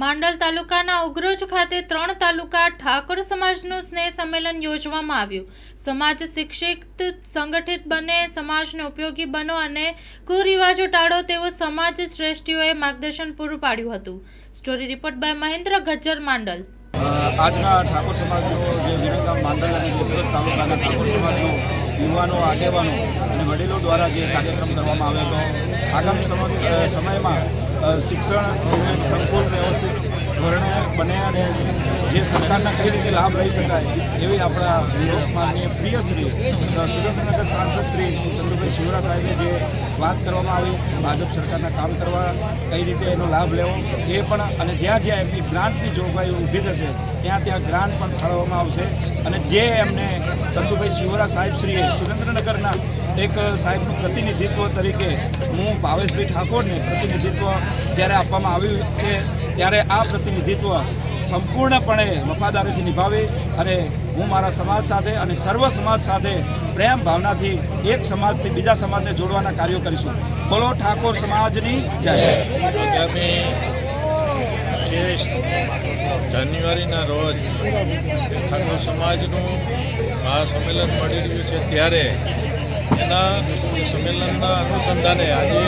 માંડલ તાલુકાના ઉગ્રોજ ખાતે ત્રણ તાલુકા ઠાકોર સમાજનું સ્નેહ સંમેલન યોજવામાં આવ્યું. સમાજ શિક્ષિત, સંગઠિત બને, સમાજને ઉપયોગી બનો અને કુરિવાજો ટાળો તેવું સમાજ શ્રેષ્ઠીઓએ માર્ગદર્શન પૂરું પાડ્યું હતું. Story report by Mahendra Gajjar Mandal. આજના ઠાકોર સમાજનો જે વિરંગામ માંડલ અને ઉગ્રોજ તાલુકાના ઠાકોર સમાજનો યુવાનો, આગેવાનો અને વડીલો દ્વારા જે કાર્યક્રમ કરવામાં આવ્યો હતો, આગામી સમયમાં શિક્ષણ સંકુલ વ્યવસ્થિત ધોરણે રહે અને જે સરકારના કઈ રીતે લાભ લઈ શકાય એવી આપણા લોકમાન્ય પ્રિય શ્રી સુરેન્દ્રનગર સાંસદ શ્રી ચંદુભાઈ સુરા સાહેબે જે વાત કરવામાં આવી, ભાજપ સરકારના કામ કરવા કઈ રીતે એનો લાભ લેવો, એ પણ અને જ્યાં જ્યાં એમની ગ્રાન્ટની જોગવાઈ ઊભી થશે, ત્યાં ત્યાં ગ્રાન્ટ પણ ફાળવવામાં આવશે. અને જે એમને ચંદુભાઈ શિવરા સાહેબશ્રીએ સુરેન્દ્રનગરના એક સાહેબનું પ્રતિનિધિત્વ તરીકે હું ભાવેશભાઈ ઠાકોરને પ્રતિનિધિત્વ જ્યારે આપવામાં આવ્યું છે, ત્યારે આ પ્રતિનિધિત્વ સંપૂર્ણપણે વફાદારીથી નિભાવીશ અને હું મારા સમાજ સાથે અને સર્વ સમાજ સાથે પ્રેમ ભાવનાથી એક સમાજથી બીજા સમાજને જોડવાના કાર્યો કરીશું. બોલો ઠાકોર સમાજની જય. જાન્યુઆરીના રોજ ઠાકોર સમાજનું મહાસંમેલન મળી રહ્યું છે ત્યારે એના સંમેલનના અનુસંધાને આજે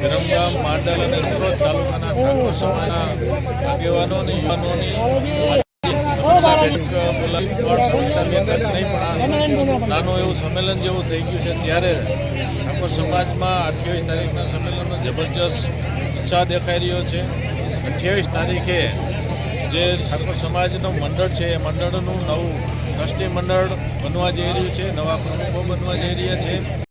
વિરમગામ, માંડલ અને સુરત તાલુકાના ઠાકોર સમાજના આગેવાનો અને યુવાનોની નાનું એવું સંમેલન જેવું થઈ ગયું છે. ત્યારે ઠાકોર સમાજમાં અઠ્યાવીસ તારીખના સંમેલનનો જબરજસ્ત ઉત્સાહ દેખાઈ રહ્યો છે. અઠ્યાવીસ તારીખે જે ઠાકોર સમાજનું મંડળ છે, એ મંડળનું નવું ટ્રસ્ટી મંડળ બનવા જઈ રહ્યું છે નવા પ્રમુખો બનવા જઈ રહ્યા છે.